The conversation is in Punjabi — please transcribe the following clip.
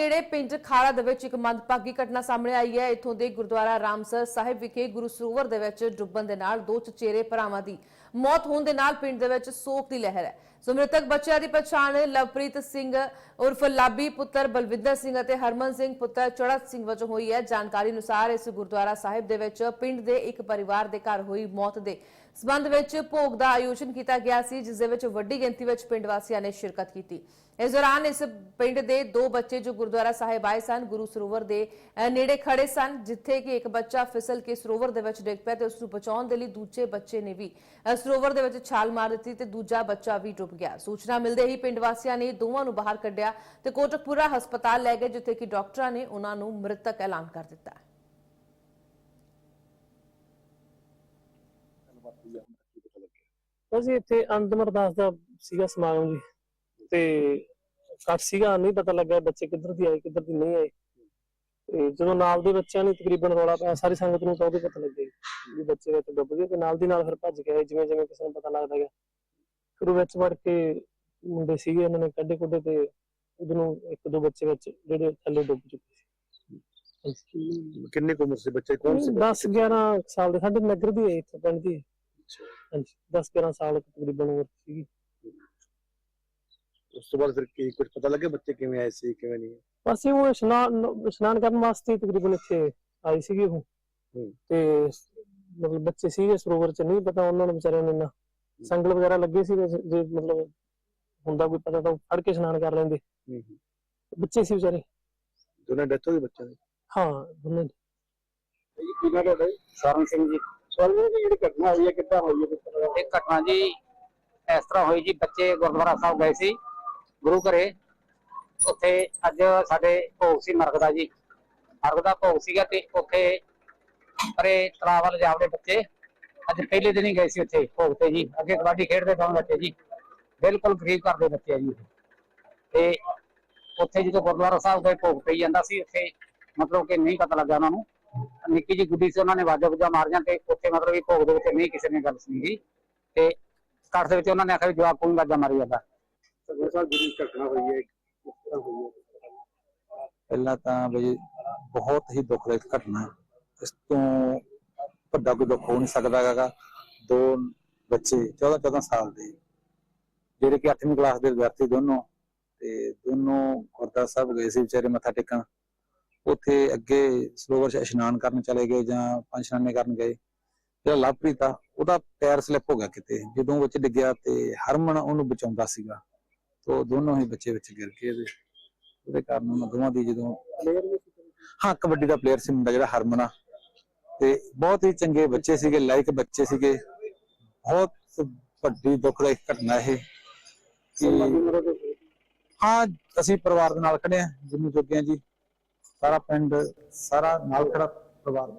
ਨੇੜੇ ਪਿੰਡ ਖਾੜਾ ਦੇ ਵਿੱਚ ਇੱਕ ਮੰਦਭਾਗੀ ਘਟਨਾ ਸਾਹਮਣੇ ਆਈ ਹੈ। ਇੱਥੋਂ ਦੇ ਗੁਰਦੁਆਰਾ ਰਾਮਸਰ ਸਾਹਿਬ ਵਿਖੇ ਗੁਰੂ ਸਰੋਵਰ ਦੇ ਵਿੱਚ ਡੁੱਬਣ ਦੇ ਨਾਲ ਦੋ ਚਚੇਰੇ ਭਰਾਵਾਂ ਦੀ ਮੌਤ ਹੋਣ ਦੇ ਨਾਲ ਪਿੰਡ ਦੇ ਵਿੱਚ ਸੋਗ ਦੀ ਲਹਿਰ ਹੈ। ਸੋ ਮ੍ਰਿਤਕ ਬੱਚਿਆਂ ਦੀ ਪਛਾਣ ਲਵਪ੍ਰੀਤ ਸਿੰਘ ਉਰਫ ਲਾਬੀ ਪੁੱਤਰ ਬਲਵਿੰਦਰ ਸਿੰਘ ਅਤੇ ਹਰਮਨ ਸਿੰਘ ਪੁੱਤਰ ਚੜਤ ਸਿੰਘ ਵਜੋਂ ਹੋਈ ਹੈ। ਜਾਣਕਾਰੀ ਅਨੁਸਾਰ ਇਸ ਗੁਰਦੁਆਰਾ ਸਾਹਿਬ ਦੇ ਵਿੱਚ ਪਿੰਡ ਦੇ ਇੱਕ ਪਰਿਵਾਰ ਦੇ ਘਰ ਹੋਈ ਮੌਤ ਦੇ ਸਬੰਧ ਵਿੱਚ ਭੋਗ ਦਾ ਆਯੋਜਨ ਕੀਤਾ ਗਿਆ ਸੀ, ਜਿਸ ਦੇ ਵਿੱਚ ਵੱਡੀ ਗਿਣਤੀ ਵਿੱਚ ਪਿੰਡ ਵਾਸੀਆਂ ਨੇ ਸ਼ਿਰਕਤ ਕੀਤੀ। ਇਸ ਦੌਰਾਨ ਇਸ ਪਿੰਡ ਦੇ ਦੋ ਬੱਚੇ ਜੋ ਗੁਰਦੁਆਰਾ ਸਾਹਿਬ ਆਏ ਸਨ, ਗੁਰੂ ਸਰੋਵਰ ਦੇ ਨੇੜੇ ਖੜੇ ਸਨ, ਜਿੱਥੇ ਕਿ ਇੱਕ ਬੱਚਾ ਫਿਸਲ ਕੇ ਸਰੋਵਰ ਦੇ ਵਿੱਚ ਡਿੱਗ ਪਿਆ ਤੇ ਉਸ ਨੂੰ ਬਚਾਉਣ ਦੇ ਲਈ ਦੂਜੇ ਬੱਚੇ ਨੇ ਵੀ ਸਰੋਵਰ ਦੇ ਵਿੱਚ ਛਾਲ ਮਾਰ ਦਿੱਤੀ ਤੇ ਦੂਜਾ ਬੱਚਾ ਵੀ ਡੁੱਬ ਗਿਆ। ਸੂਚਨਾ ਮਿਲਦੇ ਹੀ ਪਿੰਡ ਵਾਸੀਆਂ ਨੇ ਦੋਵਾਂ ਨੂੰ ਬਾਹਰ ਕੱਢਿਆ ਤੇ ਕੋਟਕਪੂਰਾ ਹਸਪਤਾਲ ਲੈ ਗਏ, ਜਿੱਥੇ ਕਿ ਡਾਕਟਰਾਂ ਨੇ ਉਹਨਾਂ ਨੂੰ ਮ੍ਰਿਤਕ ਐਲਾਨ ਕਰ ਦਿੱਤਾ। ਅਸੀਂ ਇੱਥੇ ਅੰਤਮ ਅਰਦਾਸ ਦਾ ਸੀਗਾ ਸਮਾਗਮ ਜੀ। ਤੇ ਕੱਟ ਸੀਗਾ, ਨਹੀਂ ਪਤਾ ਲੱਗਾ ਬੱਚੇ ਕਿੱਧਰ ਦੀ ਆਏ, ਕਿੱਧਰ ਦੀ ਨਹੀਂ ਆਏ। ਤੇ ਜਦੋਂ ਨਾਲ ਦੇ ਬੱਚਿਆਂ ਨੇ ਤਕਰੀਬਨ ਰੌਲਾ ਪਾਇਆ ਸਾਰੀ ਸੰਗਤ ਨੂੰ ਤਾਂ ਉਹਦੇ ਪਤਾ ਲੱਗਿਆ ਜੀ ਵੀ ਬੱਚੇ ਵਿੱਚ ਡੁੱਬ ਗਏ ਤੇ ਨਾਲ ਦੀ ਨਾਲ ਫਿਰ ਭੱਜ ਗਏ ਜਿਵੇਂ ਜਿਵੇਂ ਕਿਸੇ ਨੂੰ ਪਤਾ ਲੱਗਦਾ ਗਿਆ। ਫਿਰ ਉਹ ਵਿੱਚ ਵੜ ਕੇ ਮੁੰਡੇ ਸੀਗੇ ਇਹਨਾਂ ਨੇ ਕੱਢੇ ਕੁੱਢੇ ਤੇ ਉਹਨੂੰ ਇੱਕ ਦੋ ਬੱਚੇ ਵਿੱਚ ਜਿਹੜੇ ਥੱਲੇ ਡੁੱਬ ਚੁੱਕੇ ਸੀ। ਕਿੰਨੇ ਕੁ ਉਮਰ ਸੀ ਬੱਚੇ? ਕੌਣ ਸੀ? 10 11 ਸਾਲ ਦੇ ਸਾਡੇ ਨਗਰ ਦੀ ਹੈ ਇੱਥੇ ਪਿੰਡ ਦੀ ਹਾਂਜੀ 10 11 ਸਾਲ ਤਕਰੀਬਨ ਉਮਰ ਸੀਗੀ। ਉਸ ਤੋਂ ਬਾਅਦ ਫਿਰ ਕੀ ਕੁਝ ਪਤਾ ਲੱਗਿਆ ਬੱਚੇ ਕਿਵੇਂ ਆਏ ਸੀ ਕਿਵੇਂ ਨਹੀਂ ਬਸ ਇਹ ਉਹ ਇਸ਼ਨਾਨ ਇਸ਼ਨਾਨ ਕਰਨ ਵਾਸਤੇ ਤਕਰੀਬਨ ਇੱਥੇ ਆਈ ਸੀਗੀ ਉਹ। ਹੂੰ। ਤੇ ਮਤਲਬ ਬੱਚੇ ਸੀਗੇ ਸਰੋਵਰ ਚ ਨਹੀਂ ਪਤਾ ਉਹਨਾਂ ਨੂੰ ਵਿਚਾਰਿਆਂ ਨੂੰ ਇੰਨਾ। ਸੰਗਲ ਵਗੈਰਾ ਲੱਗੇ ਸੀ ਜੇ ਮਤਲਬ ਹੁੰਦਾ ਕੋਈ ਪਤਾ ਤਾਂ ਫੜ ਕੇ ਇਸ਼ਨਾਨ ਕਰ ਲੈਂਦੇ। ਹੂੰ ਹੂੰ। ਬੱਚੇ ਸੀ ਵਿਚਾਰੇ। ਦੋਨਾਂ ਡੈਥ ਹੋ ਗਈ ਬੱਚਿਆਂ ਦੀ? ਹਾਂ ਦੋਨੇ ਕੀ ਨਾਮ ਤੁਹਾਡਾ ਸਰਨ ਸਿੰਘ ਜੀ। ਸਵਾਲ ਇਹ ਕਿ ਜਿਹੜੀ ਘਟਨਾ ਹੋਈ ਹੈ ਕਿੱਦਾਂ ਹੋਈ ਹੈ? ਇਹ ਘਟਨਾ ਜੀ ਇਸ ਤਰ੍ਹਾਂ ਹੋਈ ਜੀ ਬੱਚੇ ਗੁਰਦੁਆਰਾ ਸਾਹਿਬ ਗਏ ਸੀ। ਗੁਰੂ ਘਰੇ। ਉੱਥੇ ਅੱਜ ਸਾਡੇ ਭੋਗ ਸੀ ਮਰਗ ਦਾ ਜੀ। ਮਰਗ ਦਾ ਭੋਗ ਸੀਗਾ ਤੇ ਉੱਥੇ ਪਰੇ ਤਲਾਬ ਵੱਲ ਜਾਵੜੇ ਬੱਚੇ ਅੱਜ ਪਹਿਲੇ ਦਿਨ ਹੀ ਗਏ ਸੀ ਉੱਥੇ ਭੋਗ ਤੇ ਜੀ। ਅੱਗੇ ਕਬੱਡੀ ਖੇਡਦੇ ਪਏ ਬੱਚੇ ਜੀ। ਬਿਲਕੁਲ ਗਰੀਬ ਕਰਦੇ ਬੱਚੇ ਆ ਜੀ। ਤੇ ਉੱਥੇ ਜਦੋਂ ਗੁਰਦੁਆਰਾ ਸਾਹਿਬ ਗਏ, ਭੋਗ ਪਈ ਜਾਂਦਾ ਸੀ ਉੱਥੇ। ਮਤਲਬ ਕਿ ਨਹੀਂ ਪਤਾ ਲੱਗਾ ਉਹਨਾਂ ਨੂੰ। ਨਿੱਕੀ ਜੀ ਗੁੱਡੀ ਸੀ, ਉਹਨਾਂ ਨੇ ਵਾਜਾ ਵੁਜਾ ਮਾਰੀਆਂ ਤੇ ਉੱਥੇ ਮਤਲਬ ਕਿ ਭੋਗ ਦੇ ਵਿੱਚ ਨਹੀਂ, ਕਿਸੇ ਨੇ ਗੱਲ ਸੁਣੀ ਗੀ ਤੇ ਘਰ ਦੇ ਵਿੱਚ ਉਹਨਾਂ ਨੇ ਆਖਿਆ ਵੀ ਜਵਾਬ ਕੋਈ ਵਾਜਾ ਮਾਰੀ ਜਾਂਦਾ। ਸਰਦਾਰ ਸਾਹਿਬ ਜਿਹੜੀ ਘਟਨਾ ਹੋਈ ਹੈ, ਕਿਸ ਤਰ੍ਹਾਂ ਹੋਈ ਹੈ? ਪਹਿਲਾਂ ਤਾਂ ਬਈ ਬਹੁਤ ਹੀ ਦੁਖਦਾਇਕ ਘਟਨਾ ਹੈ। ਇਸ ਤੋਂ ਵੱਡਾ ਕੋਈ ਦੁੱਖ ਹੋ ਨਹੀਂ ਸਕਦਾ ਹੈਗਾ। ਦੋ ਬੱਚੇ 14 14 ਸਾਲ ਦੇ। ਜਿਹੜੇ ਕਿ 8ਵੀਂ ਕਲਾਸ ਦੇ ਵਿਦਿਆਰਥੀ ਦੋਨੋਂ ਤੇ ਦੋਨੋਂ ਗੁਰਦੁਆਰਾ ਸਾਹਿਬ ਗਏ ਸੀ ਵਿਚਾਰੇ ਮੱਥਾ ਟੇਕਣ। ਉੱਥੇ ਅੱਗੇ ਸਰੋਵਰ 'ਚ ਇਸ਼ਨਾਨ ਕਰਨ ਚਲੇ ਗਏ ਜਾਂ ਪੰਜ ਇਸ਼ਨਾਨੇ ਕਰਨ ਗਏ। ਜਿਹੜਾ ਲਵਪ੍ਰੀਤ ਆ, ਉਹਦਾ ਪੈਰ ਸਲਿੱਪ ਹੋ ਗਿਆ ਕਿਤੇ। ਜਦੋਂ ਵਿੱਚ ਡਿੱਗਿਆ ਤੇ ਹਰਮਨ ਉਹਨੂੰ ਬਚਾਉਂਦਾ ਸੀਗਾ। ਤੋਂ ਦੋਨੋਂ ਹੀ ਬੱਚੇ ਵਿੱਚ ਗਿਰ ਗਏ ਤੇ ਉਹਦੇ ਕਾਰਨ ਉਹਨਾਂ ਦੋਵਾਂ ਦੀ ਜਦੋਂ ਹਾਂ ਕਬੱਡੀ ਦਾ ਪਲੇਅਰ ਸੀ ਮੁੰਡਾ ਜਿਹੜਾ ਹਰਮਨ। ਤੇ ਬਹੁਤ ਹੀ ਚੰਗੇ ਬੱਚੇ ਸੀਗੇ ਲਾਇਕ ਬੱਚੇ ਸੀਗੇ। ਬਹੁਤ ਵੱਡੀ ਦੁਖਦਾਇਕ ਘਟਨਾ ਇਹ ਕਿ ਹਾਂ ਅਸੀਂ ਪਰਿਵਾਰ ਦੇ ਨਾਲ ਖੜੇ ਆ ਜਿੰਨੂੰ ਜੋਗੇ ਆ ਜੀ। ਸਾਰਾ ਪਿੰਡ ਸਾਰਾ ਨਾਲ ਖੜਾ ਪਰਿਵਾਰ।